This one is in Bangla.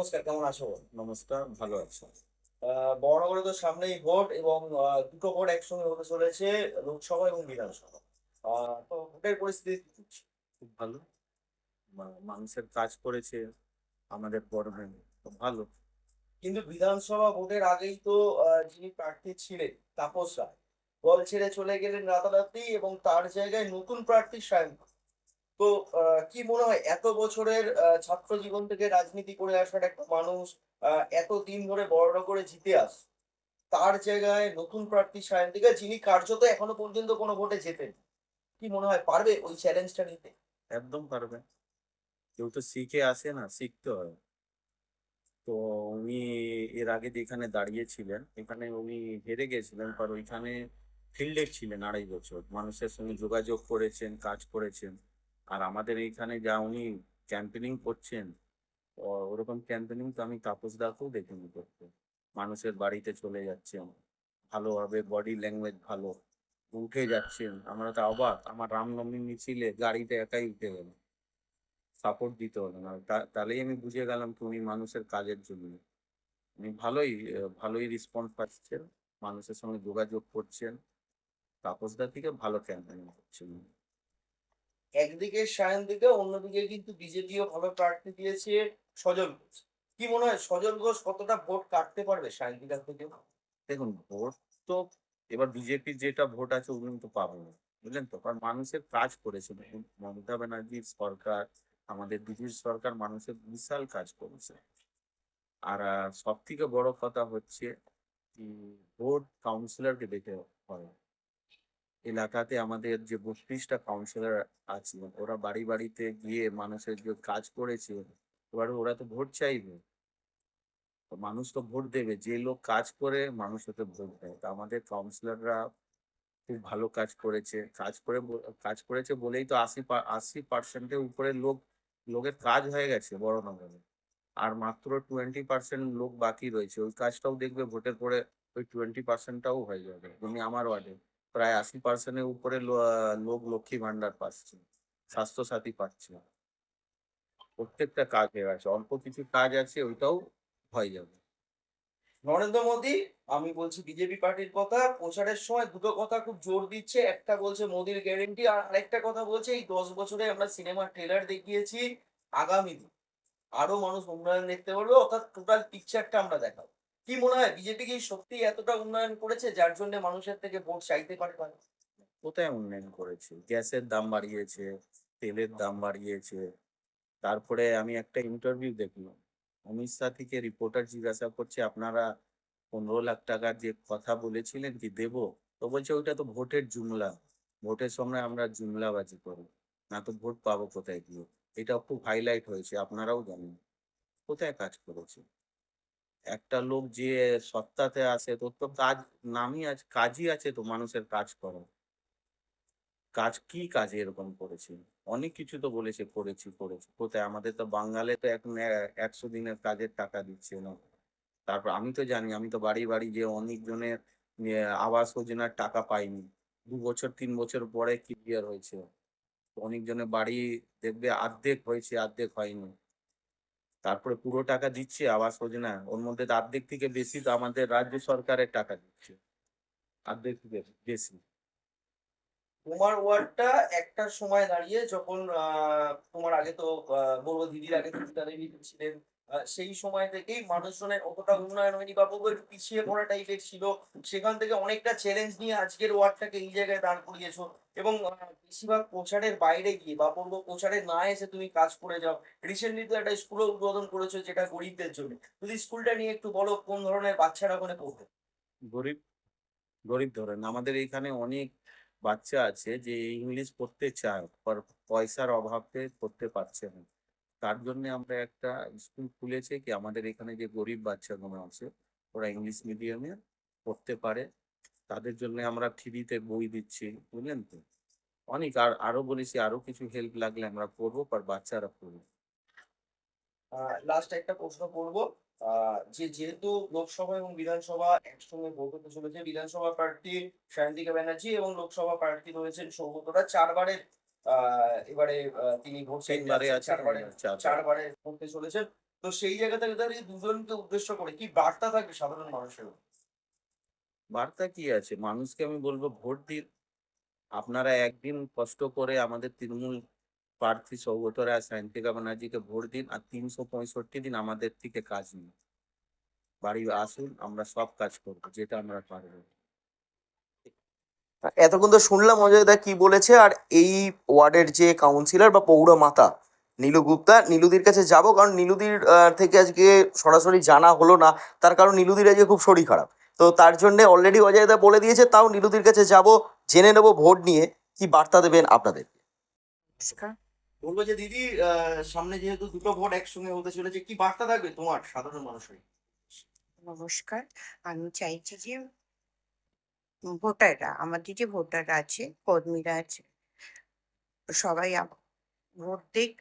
নমস্কার কেমন আছো? নমস্কার ভালো আছি। বড়নগরে তো সামনেই ভোট এবং দুটো ভোট একসঙ্গে হতে চলেছে লোকসভা এবং বিধানসভা। তো ভোটের পরিস্থিতি খুব ভালো। মানুষের কাজ করেছে আমাদের গভর্নমেন্ট ভালো। কিন্তু বিধানসভা ভোটের আগেই তো যিনি প্রার্থী ছিলেন তাপস রায় দল ছেড়ে চলে গেলেন রাতারাতি এবং তার জায়গায় নতুন প্রার্থী সায়ন তো কি মনে হয় এত বছরের ছাত্র জীবন থেকে রাজনীতি করে আসার একটা মানুষ এত দিন ধরে বড় করে জিতে আস, তার জায়গায় নতুন প্রার্থী সায়ন্তিকা যিনি কার্যত এখনও পর্যন্ত কোনো ভোটে জেতেন, কি মনে হয় পারবে ওই চ্যালেঞ্জটা নিতে? একদম পারবে। কেউ তো শিখে আসে না, শিখতে হয়। তো উনি এর আগে যেখানে দাঁড়িয়েছিলেন, এখানে উনি হেরে গেছিলেন পর ওইখানে ফিল্ডে ছিলেন আড়াই বছর। মানুষের সঙ্গে যোগাযোগ করেছেন, কাজ করেছেন। আর আমাদের এইখানে যা উনি ক্যাম্পেনিং করছেন ওরকম ক্যাম্পেনিং তো আমি তাপস দাকেও দেখিনি করতে। মানুষের বাড়িতে চলে যাচ্ছেন ভালোভাবে বডি ল্যাঙ্গুয়েজ ভালো, উঠে যাচ্ছেন আমরা তো অবাক, আমার রামনবমী মিছিলে গাড়িতে একাই উঠে গেল। সাপোর্ট দিতে হলো না। তাহলেই আমি বুঝে গেলাম তুমি মানুষের কাজের জন্য। উনি ভালোই ভালোই রেসপন্স পাচ্ছেন মানুষের সঙ্গে যোগাযোগ করছেন। তাপসদা থেকে ভালো ক্যাম্পেইন করছেন। একদিকে সায়ন্তিকা অন্যদিকে কিন্তু বিজেপিও ভাবে প্রার্থী দিয়েছে সজল ঘোষ। কি মনে হয়, সজল ঘোষ কতটা ভোট কাটতে পারবে সায়ন্তিকার থেকে? দেখুন, ভোট তো এবার বিজেপির যেটা ভোট আছে ওগুলো তো পাবো বুঝলেন তো? কারণ মানুষের কাজ করেছে মমতা ব্যানার্জির সরকার, আমাদের দিদির সরকার মানুষের বিশাল কাজ করেছে। আর সব থেকে বড় কথা হচ্ছে ভোট কাউন্সিলরকে দেখে হয়। এলাকাতে আমাদের যে বত্রিশটা কাউন্সিলর আছে, ওরা বাড়ি বাড়িতে গিয়ে মানুষের যে কাজ করেছে, এবার ওরা তো ভোট চাইবে। মানুষ তো ভোট দেবে, যে লোক কাজ করে মানুষ ওকে ভোট দেয়। তো আমাদের কাউন্সিলররা খুব ভালো কাজ করেছে। কাজ করে কাজ করেছে বলেই তো আশি আশি পার্সেন্টের উপরে লোক, লোকের কাজ হয়ে গেছে বড় নগরে। আর মাত্র টোয়েন্টি পার্সেন্ট লোক বাকি রয়েছে। ওই কাজটাও দেখবে ভোটের পরে ওই টোয়েন্টি পার্সেন্টটাও হয়ে যাবে। তুমি আমার ওয়ার্ডে প্রায় আশি পার্সেন্টের উপরে লোক লক্ষ্মী ভান্ডার পাচ্ছে স্বাস্থ্য সাথী পাচ্ছে প্রত্যেকটা কাজ হয়ে গেছে অল্প কিছু কাজ আছে, ওইটাও হয়ে যাবে। নরেন্দ্র মোদী, আমি বলছি বিজেপি পার্টির কথা, প্রচারের সময় দুটো কথা খুব জোর দিচ্ছে। একটা বলছে মোদির গ্যারেন্টি আর আরেকটা কথা বলছে, এই দশ বছরে আমরা সিনেমার ট্রেলার দেখিয়েছি, আগামী দিন। আরও মানুষ উন্নয়ন দেখতে পারবে, অর্থাৎ টোটাল পিকচারটা আমরা দেখাবো। কি মনে হয়? বিজেপি কি সত্যি এতটা উন্নয়ন করেছে যার জন্য মানুষের থেকে ভোট চাইতে পারে? কোথায় উন্নয়ন করেছে? গ্যাসের দাম বাড়িয়েছে, তেলের দাম বাড়িয়েছে। তারপরে আমি একটা ইন্টারভিউ দেখলাম। অমিত শাহ থেকে রিপোর্টার জিজ্ঞাসা করছে, আপনারা পনেরো লাখ টাকার যে কথা বলেছিলেন কি দেব? তো বলছে, ওইটা তো ভোটের জুমলা। ভোটের সময় আমরা জুমলাবাজি করি না তো ভোট পাবো কোথায় গিয়ে? এটা খুব হাইলাইট হয়েছে, আপনারাও জানেন। কোথায় কাজ করেছে? একটা লোক যে সত্তাতে আসে তোর তো কাজ নামই আছে, কাজই আছে তো মানুষের কাজ করা কাজ কি কাজে এরকম করেছে? অনেক কিছু তো বলেছে, করেছি করেছি। কোথায়? আমাদের তো বাঙালে তো এখন একশো দিনের কাজের টাকা দিচ্ছে না। তারপর আমি তো জানি, আমি তো বাড়ি বাড়ি যে অনেক জনের আবাস যোজনার টাকা পাইনি। দু বছর, তিন বছর পরে ক্লিয়ার হয়েছে? অনেক জনের বাড়ি দেখবে অর্ধেক হয়েছে, অর্ধেক হয়নি। তারপরে পুরো টাকা দিচ্ছে আবাস যোজনা ওর মধ্যে অর্ধেক থেকে বেশি তো আমাদের রাজ্য সরকারের টাকা দিচ্ছে। অর্ধেক থেকে বেশি। তোমার ওয়ার্ডটা একটা সময় দাঁড়িয়ে যখন তোমার আগে তো বলব দিদির আগে ছিলেন সেই সময় থেকেই মানুষজনের অতটা উন্নয়ন হয়নি বা বলব একটু পিছিয়ে পড়া টাইপের ছিল। সেখান থেকে অনেকটা চ্যালেঞ্জ নিয়ে আজকের ওয়ার্ডটাকে এই জায়গায় দাঁড় করিয়েছো। এবং বেশিরভাগ প্রচারের বাইরে গিয়ে বা বলব প্রচারে না এসে তুমি কাজ করে যাও রিসেন্টলি তো একটা স্কুলও উদ্বোধন করেছ যেটা গরিবদের জন্য। যদি স্কুলটা নিয়ে একটু বলো, কোন ধরনের বাচ্চারা ওখানে পড়বে? গরিব গরিব ধরেন। আমাদের এখানে অনেক বাচ্চা আছে যে ইংলিশ পড়তে চায় পয়সার অভাবে পড়তে পারছে না। তার জন্য আমরা একটা স্কুল খুলেছে কি আমাদের এখানে যে গরিব বাচ্চাগুলো আছে, ওরা ইংলিশ মিডিয়ামে পড়তে পারে। তাদের জন্য আমরা ফ্রিতে বই দিচ্ছি, বুঝলেন তো? অনেক আর, আরও বলেছি, আরও কিছু হেল্প লাগলে আমরা করব পর বাচ্চারা করব লাস্ট একটা প্রশ্ন করব। যে যেহেতু লোকসভা এবং বিধানসভা একসঙ্গে ভোট হতে চলেছে, বিধানসভা প্রার্থী সায়ন্তিকা ব্যানার্জি এবং লোকসভা প্রার্থী রয়েছেন সৌগতরা। চারবারের এবারে তিনি চারবারে চারবারে করতে চলেছেন। তো সেই জায়গা থেকে দাঁড়িয়ে দুজনকে উদ্দেশ্য করে কি বার্তা থাকবে সাধারণ মানুষের বার্তা কি আছে? মানুষকে আমি বলব ভোট দিন। আপনারা একদিন কষ্ট করে আমাদের তৃণমূল প্রার্থী সৌগত রায় সায়ন্তিকা ব্যানার্জিকে ভোট দিন আর তিনশো পঁয়ষট্টি দিন আমাদের থেকে কাজ নিন। বাড়ি আসুন আমরা সব কাজ করব যেটা আমরা পারব। এতক্ষণ তো শুনলাম অজয় দা কি বলেছে আর এই ওয়ার্ডের যে কাউন্সিলর বা পৌর মাতা নীলু গুপ্তা নীলুদির কাছে যাব কারণ নীলুদির থেকে আজকে সরাসরি জানা হলো না তার কারণ নীলুদির আজকে খুব শরীর খারাপ। তো তার জন্য অলরেডি অজয় দা বলে দিয়েছে তাও নীলুদির কাছে যাব জেনে নেব ভোট নিয়ে কি বার্তা দেবেন আপনাদের নমস্কার। বলব যে দিদি সামনে যেহেতু দুটো ভোট একসঙ্গে হতে চলেছে কি বার্তা থাকবে তোমার সাধারণ মানুষের? নমস্কার। আমি চাইছি যে ভোটাররা আমাদের যে ভোটাররা আছে কর্মীরা আছে সবাই ভোট দিক